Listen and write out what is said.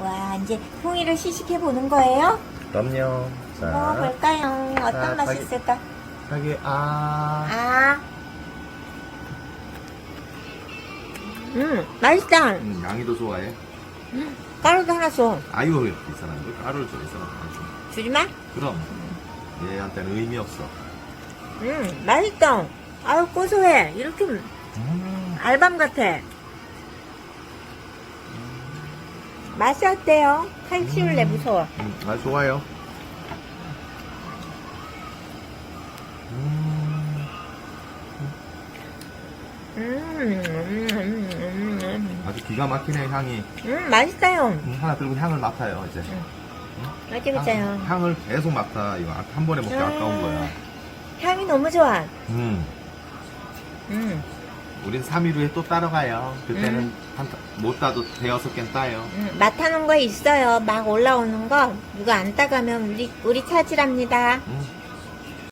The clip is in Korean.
와, 이제 송이를 시식해 보는 거예요? 그럼요. 자, 먹어볼까요? 어떤 자, 맛이 자기- 있을까? 자기 아, 아. 음, 맛있다. 음, 양이도 좋아해. 가루도 하나 줘. 아유, 이 사람 왜 가루를 줘, 이 사람. 아주. 주지 마. 그럼 얘한테는 의미 없어. 음, 맛있다. 아유, 고소해. 이렇게 음, 알밤 같아. 맛이 어때요? 칼슘을 내 무서워. 음, 아 좋아요. 음, 음, 음, 음, 음, 음. 아주 기가 막히네 향이. 음, 맛있어요. 음, 하나 들고 향을 맡아요 이제. 맞아요. 향, 을 계속 맡아. 이거 한 번에 먹기 음. 아까운 거야. 향이 너무 좋아. 음. 음, 우린 3일 후에 또 따러 가요. 그때는 음. 한, 못 따도 대여섯 개 따요. 음, 맛하는 거 있어요. 막 올라오는 거. 누가 안 따가면 우리, 우리 차지랍니다. 음.